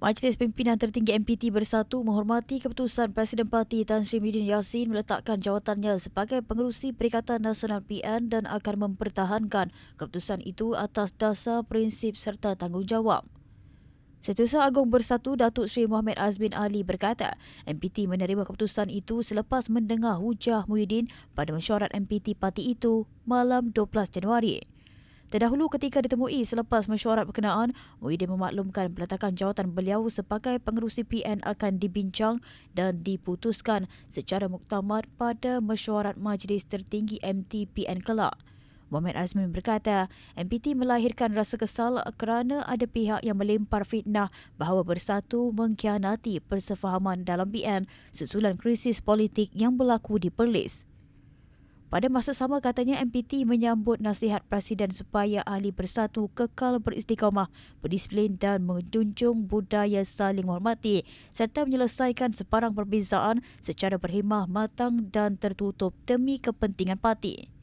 Majlis Pimpinan Tertinggi MPT Bersatu menghormati keputusan Presiden Parti Tan Sri Muhyiddin Yassin meletakkan jawatannya sebagai pengerusi Perikatan Nasional PN dan akan mempertahankan keputusan itu atas dasar prinsip serta tanggungjawab. Setiausaha Agung Bersatu Datuk Seri Muhammad Azmin Ali berkata, MPT menerima keputusan itu selepas mendengar hujah Muhyiddin pada mesyuarat MPT parti itu malam 12 Januari. Terdahulu ketika ditemui selepas mesyuarat berkenaan, Muhyiddin memaklumkan peletakan jawatan beliau sebagai pengerusi PN akan dibincang dan diputuskan secara muktamad pada mesyuarat Majlis Tertinggi MTPN kelak. Muhammad Azmin berkata, MPT melahirkan rasa kesal kerana ada pihak yang melempar fitnah bahawa bersatu mengkhianati persefahaman dalam PN susulan krisis politik yang berlaku di Perlis. Pada masa sama katanya MPT menyambut nasihat Presiden supaya ahli bersatu kekal beristiqamah, berdisiplin dan menjunjung budaya saling hormati serta menyelesaikan sebarang perbezaan secara berhemah matang dan tertutup demi kepentingan parti.